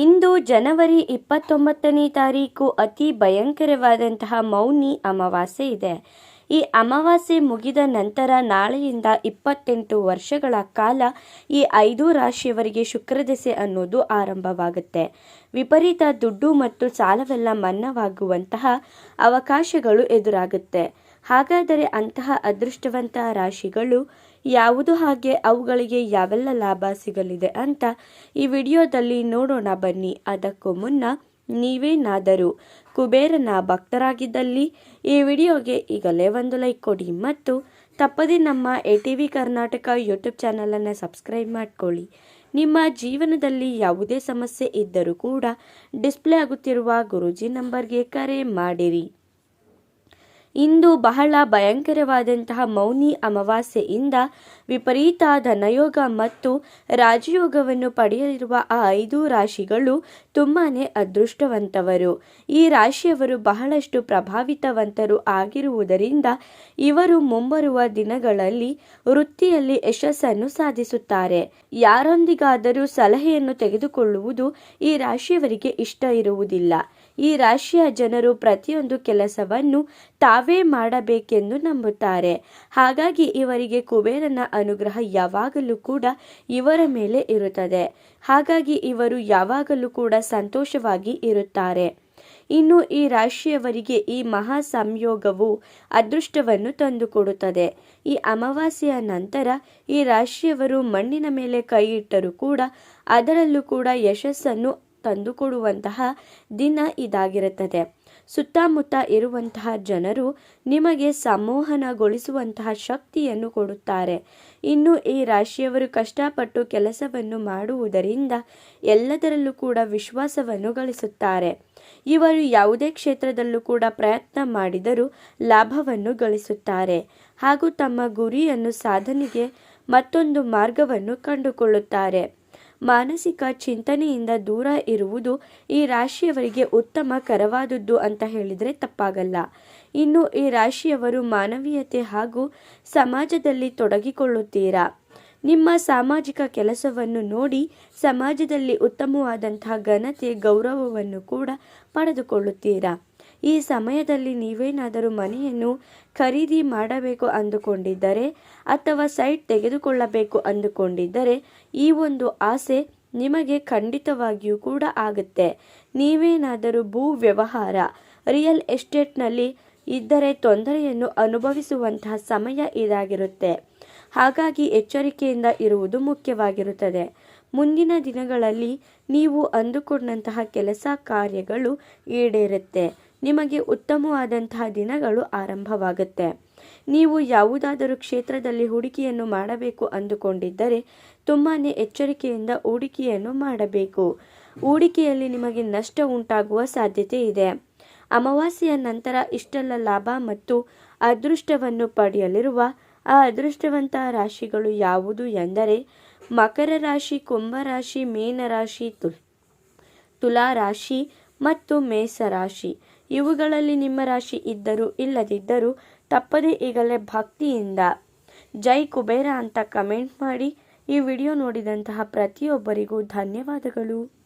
ಇಂದು ಜನವರಿ ಇಪ್ಪತ್ತೊಂಬತ್ತನೇ ತಾರೀಕು ಅತಿ ಭಯಂಕರವಾದಂತಹ ಮೌನಿ ಅಮಾವಾಸ್ಯೆ ಇದೆ. ಈ ಅಮಾವಾಸ್ಯೆ ಮುಗಿದ ನಂತರ ನಾಳೆಯಿಂದ ಇಪ್ಪತ್ತೆಂಟು ವರ್ಷಗಳ ಕಾಲ ಈ ಐದು ರಾಶಿಯವರಿಗೆ ಶುಕ್ರದೆಸೆ ಅನ್ನೋದು ಆರಂಭವಾಗುತ್ತೆ. ವಿಪರೀತ ದುಡ್ಡು ಮತ್ತು ಸಾಲವೆಲ್ಲ ಮನ್ನವಾಗುವಂತಹ ಅವಕಾಶಗಳು ಎದುರಾಗುತ್ತೆ. ಹಾಗಾದರೆ ಅಂತಹ ಅದೃಷ್ಟವಂತಹ ರಾಶಿಗಳು ಯಾವುದು ಹಾಗೆ ಅವುಗಳಿಗೆ ಯಾವೆಲ್ಲ ಲಾಭ ಸಿಗಲಿದೆ ಅಂತ ಈ ವಿಡಿಯೋದಲ್ಲಿ ನೋಡೋಣ ಬನ್ನಿ. ಅದಕ್ಕೂ ಮುನ್ನ ನೀವೇನಾದರೂ ಕುಬೇರನ ಭಕ್ತರಾಗಿದ್ದಲ್ಲಿ ಈ ವಿಡಿಯೋಗೆ ಈಗಲೇ ಒಂದು ಲೈಕ್ ಕೊಡಿ ಮತ್ತು ತಪ್ಪದೆ ನಮ್ಮ A T V Karnataka YouTube ಚಾನಲನ್ನು ಸಬ್ಸ್ಕ್ರೈಬ್ ಮಾಡ್ಕೊಳ್ಳಿ. ನಿಮ್ಮ ಜೀವನದಲ್ಲಿ ಯಾವುದೇ ಸಮಸ್ಯೆ ಇದ್ದರೂ ಕೂಡ ಡಿಸ್ಪ್ಲೇ ಆಗುತ್ತಿರುವ ಗುರೂಜಿ ನಂಬರ್ಗೆ ಕರೆ ಮಾಡಿರಿ. ಇಂದು ಬಹಳ ಭಯಂಕರವಾದಂತಹ ಮೌನಿ ಅಮಾವಾಸ್ಯೆಯಿಂದ ವಿಪರೀತ ಧನಯೋಗ ಮತ್ತು ರಾಜಯೋಗವನ್ನು ಪಡೆಯಲಿರುವ ಆ ಐದು ರಾಶಿಗಳು ತುಂಬಾ ಅದೃಷ್ಟವಂತವರು. ಈ ರಾಶಿಯವರು ಬಹಳಷ್ಟು ಪ್ರಭಾವಿತವಂತರು ಆಗಿರುವುದರಿಂದ ಇವರು ಮುಂಬರುವ ದಿನಗಳಲ್ಲಿ ವೃತ್ತಿಯಲ್ಲಿ ಯಶಸ್ಸನ್ನು ಸಾಧಿಸುತ್ತಾರೆ. ಯಾರೊಂದಿಗಾದರೂ ಸಲಹೆಯನ್ನು ತೆಗೆದುಕೊಳ್ಳುವುದು ಈ ರಾಶಿಯವರಿಗೆ ಇಷ್ಟ ಇರುವುದಿಲ್ಲ. ಈ ರಾಶಿಯ ಜನರು ಪ್ರತಿಯೊಂದು ಕೆಲಸವನ್ನು ತಾವೇ ಮಾಡಬೇಕೆಂದು ನಂಬುತ್ತಾರೆ. ಹಾಗಾಗಿ ಇವರಿಗೆ ಕುಬೇರನ ಅನುಗ್ರಹ ಯಾವಾಗಲೂ ಕೂಡ ಇವರ ಮೇಲೆ ಇರುತ್ತದೆ. ಹಾಗಾಗಿ ಇವರು ಯಾವಾಗಲೂ ಕೂಡ ಸಂತೋಷವಾಗಿ ಇರುತ್ತಾರೆ. ಇನ್ನು ಈ ರಾಶಿಯವರಿಗೆ ಈ ಮಹಾ ಸಂಯೋಗವು ಅದೃಷ್ಟವನ್ನು ತಂದುಕೊಡುತ್ತದೆ. ಈ ಅಮಾವಾಸ್ಯೆಯ ನಂತರ ಈ ರಾಶಿಯವರು ಮಣ್ಣಿನ ಮೇಲೆ ಕೈ ಇಟ್ಟರೂ ಕೂಡ ಅದರಲ್ಲೂ ಕೂಡ ಯಶಸ್ಸನ್ನು ತಂದುಕೊಡುವಂತಹ ದಿನ ಇದಾಗಿರುತ್ತದೆ. ಸುತ್ತಮುತ್ತ ಇರುವಂತಹ ಜನರು ನಿಮಗೆ ಸಂಮೋಹನಗೊಳಿಸುವಂತಹ ಶಕ್ತಿಯನ್ನು ಕೊಡುತ್ತಾರೆ. ಇನ್ನು ಈ ರಾಶಿಯವರು ಕಷ್ಟಪಟ್ಟು ಕೆಲಸವನ್ನು ಮಾಡುವುದರಿಂದ ಎಲ್ಲದರಲ್ಲೂ ಕೂಡ ವಿಶ್ವಾಸವನ್ನು ಗಳಿಸುತ್ತಾರೆ. ಇವರು ಯಾವುದೇ ಕ್ಷೇತ್ರದಲ್ಲೂ ಕೂಡ ಪ್ರಯತ್ನ ಮಾಡಿದರೂ ಲಾಭವನ್ನು ಗಳಿಸುತ್ತಾರೆ. ಹಾಗೂ ತಮ್ಮ ಗುರಿಯನ್ನು ಸಾಧನೆಗೆ ಮತ್ತೊಂದು ಮಾರ್ಗವನ್ನು ಕಂಡುಕೊಳ್ಳುತ್ತಾರೆ. ಮಾನಸಿಕ ಚಿಂತನೆಯಿಂದ ದೂರ ಇರುವುದು ಈ ರಾಶಿಯವರಿಗೆ ಉತ್ತಮ ಕರವಾದದ್ದು ಅಂತ ಹೇಳಿದರೆ ತಪ್ಪಾಗಲ್ಲ. ಇನ್ನು ಈ ರಾಶಿಯವರು ಮಾನವೀಯತೆ ಹಾಗೂ ಸಮಾಜದಲ್ಲಿ ತೊಡಗಿಕೊಳ್ಳುತ್ತೀರಾ? ನಿಮ್ಮ ಸಾಮಾಜಿಕ ಕೆಲಸವನ್ನು ನೋಡಿ ಸಮಾಜದಲ್ಲಿ ಉತ್ತಮವಾದಂತಹ ಘನತೆ, ಗೌರವವನ್ನು ಕೂಡ ಪಡೆದುಕೊಳ್ಳುತ್ತೀರಾ? ಈ ಸಮಯದಲ್ಲಿ ನೀವೇನಾದರೂ ಮನೆಯನ್ನು ಖರೀದಿ ಮಾಡಬೇಕು ಅಂದುಕೊಂಡಿದ್ದರೆ ಅಥವಾ ಸೈಟ್ ತೆಗೆದುಕೊಳ್ಳಬೇಕು ಅಂದುಕೊಂಡಿದ್ದರೆ ಈ ಒಂದು ಆಸೆ ನಿಮಗೆ ಖಂಡಿತವಾಗಿಯೂ ಕೂಡ ಆಗುತ್ತೆ. ನೀವೇನಾದರೂ ಭೂ ವ್ಯವಹಾರ, ರಿಯಲ್ ಎಸ್ಟೇಟ್ನಲ್ಲಿ ಇದ್ದರೆ ತೊಂದರೆಯನ್ನು ಅನುಭವಿಸುವಂತಹ ಸಮಯ ಇದಾಗಿರುತ್ತೆ. ಹಾಗಾಗಿ ಎಚ್ಚರಿಕೆಯಿಂದ ಇರುವುದು ಮುಖ್ಯವಾಗಿರುತ್ತದೆ. ಮುಂದಿನ ದಿನಗಳಲ್ಲಿ ನೀವು ಅಂದುಕೊಂಡಂತಹ ಕೆಲಸ ಕಾರ್ಯಗಳು ಈಡೇರುತ್ತೆ. ನಿಮಗೆ ಉತ್ತಮವಾದಂತಹ ದಿನಗಳು ಆರಂಭವಾಗುತ್ತೆ. ನೀವು ಯಾವುದಾದರೂ ಕ್ಷೇತ್ರದಲ್ಲಿ ಹೂಡಿಕೆಯನ್ನು ಮಾಡಬೇಕು ಅಂದುಕೊಂಡಿದ್ದರೆ ತುಂಬಾ ಎಚ್ಚರಿಕೆಯಿಂದ ಹೂಡಿಕೆಯನ್ನು ಮಾಡಬೇಕು. ಹೂಡಿಕೆಯಲ್ಲಿ ನಿಮಗೆ ನಷ್ಟ ಉಂಟಾಗುವ ಸಾಧ್ಯತೆ ಇದೆ. ಅಮಾವಾಸ್ಯೆಯ ನಂತರ ಇಷ್ಟೆಲ್ಲ ಲಾಭ ಮತ್ತು ಅದೃಷ್ಟವನ್ನು ಪಡೆಯಲಿರುವ ಆ ಅದೃಷ್ಟವಂತ ರಾಶಿಗಳು ಯಾವುದು ಎಂದರೆ ಮಕರ ರಾಶಿ ಕುಂಭರಾಶಿ ಮೀನರಾಶಿ ತುಲ್ ರಾಶಿ ಮತ್ತು ಮೇಷರಾಶಿ ಇವುಗಳಲ್ಲಿ ನಿಮ್ಮ ರಾಶಿ ಇದ್ದರೂ ಇಲ್ಲದಿದ್ದರೂ ತಪ್ಪದೇ ಈಗಲೇ ಭಕ್ತಿಯಿಂದ ಜೈ ಕುಬೇರ ಅಂತ ಕಮೆಂಟ್ ಮಾಡಿ ಈ ವಿಡಿಯೋ ನೋಡಿದಂತಹ ಪ್ರತಿಯೊಬ್ಬರಿಗೂ ಧನ್ಯವಾದಗಳು.